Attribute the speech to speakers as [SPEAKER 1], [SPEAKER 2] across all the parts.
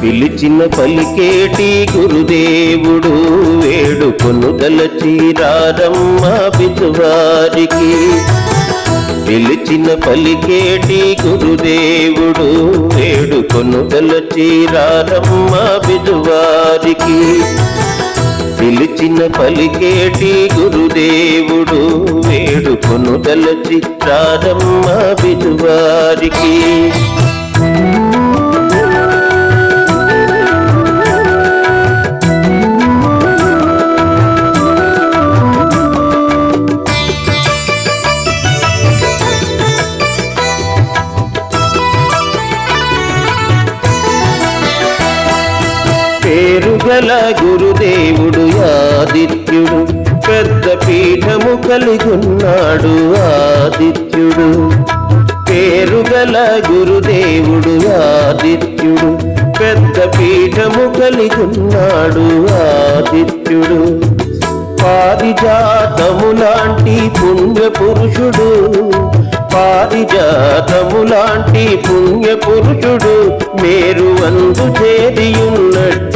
[SPEAKER 1] పిలిచిన పలికేటి గురుదేవుడు వేడుకొను తలచి రారమ్మ పితువారికి పిలిచిన పలికేటి గురుదేవుడు వేడుకొను తలచి రారమ్మ పితువారికి పిలిచిన పలికేటి గురుదేవుడు వేడుకొను తలచి రారమ్మ పితువారికి గల గురుదేవుడు ఆదిత్యుడు పెద్ద పీఠము కలిగున్నాడు ఆదిత్యుడు. పేరుగల గురుదేవుడు ఆదిత్యుడు పెద్ద పీఠము కలిగున్నాడు ఆదిత్యుడు. పారిజాతము లాంటి పుణ్య పురుషుడు పారిజాతము లాంటి పుణ్య పురుషుడు మేరు అందు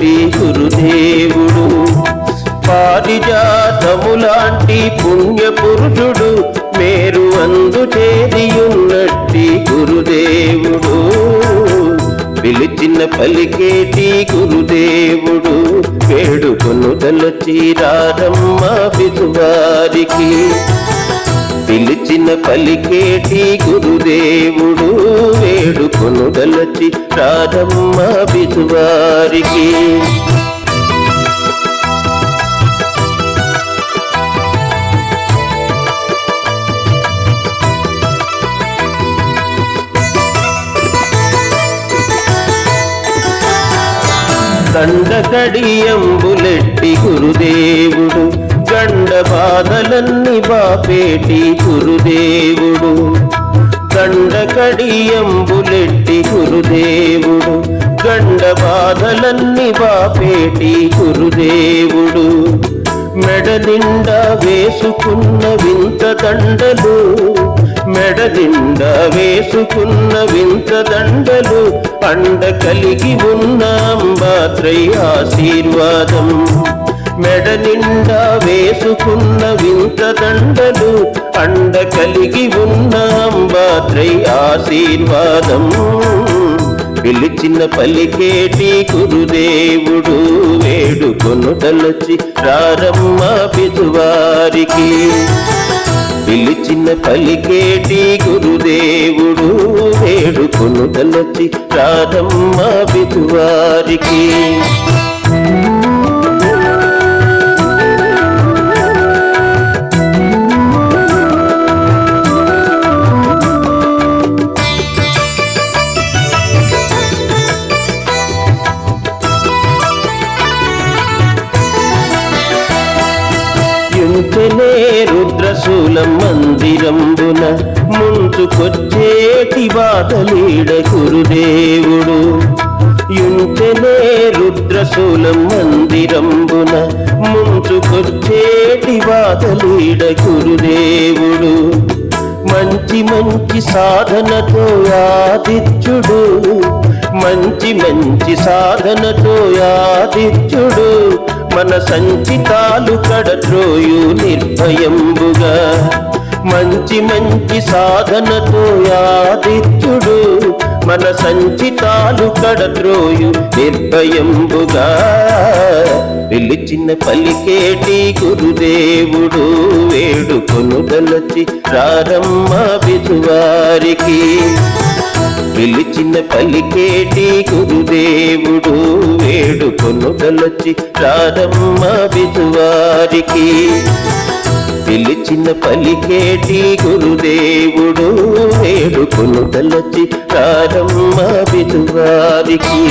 [SPEAKER 1] చేరియున్నట్టి గురుదేవుడు. పారిజాతము లాంటి మేరు అందు చేరియున్నట్టి గురుదేవుడు. పిలిచిన పలికేటి గురుదేవుడు వేడుకొను తలచి రారమ్మ విధువారికి పిలిచిన పలికేటి గురుదేవుడు వేడుకొను తలచి రారమ్మ విధువారికి. దండకడియంబులెట్టి గురుదేవుడు గండ బాధలన్నీ బాపేటి గురుదేవుడు. గండ కడియంబులెట్టి గురుదేవుడు. గండ బాధలన్నీ బాపేటి గురుదేవుడు. మెడ నిండా వేసుకున్న వింత దండలు మెడ నిండా వేసుకున్న వింత దండలు అండ కలిగి ఉన్న అంబాత్రై ఆశీర్వాదం. మెడ నిండా వేసుకున్న వింత దండలు అండ కలిగి ఉన్న అంబాత్రై ఆశీర్వాదం. పిలిచిన పలికేటి గురుదేవుడు వేడుకొను తలచి రారమ్మ పిదువారికి పిలిచిన పలికేటి గురుదేవుడు వేడుకొను తలచి రారమ్మ పిదువారికి రుద్రశూలం మందిరంబున ముందుకొచ్చేటి బాధలీడ గురుదేవుడు. యుంచనే రుద్రశూల మందిరంబున ముందుకొచ్చేటి బాధలీడ గురుదేవుడు. మంచి మంచి సాధనతో ఆదిత్యుడు. మంచి మంచి సాధనతో ఆదిత్యుడు. మన సంచితాలు కడత్రోయు నిర్భయంబుగా. మంచి మంచి సాధనతో యాదిత్యుడు మన సంచితాలు కడద్రోయు నిర్భయంబుగా. పిలిచిన పలికేటి గురుదేవుడు వేడుకొను తలచి రారమ్మ విధువారికి. పిలిచిన పలికేటి గురుదేవుడు వేడుకొను తలచి రారమ్మ విధువారికి. పిలిచిన పలికేటి గురుదేవుడు వేడుకొను తలచి రారమ్మ విధువారికి.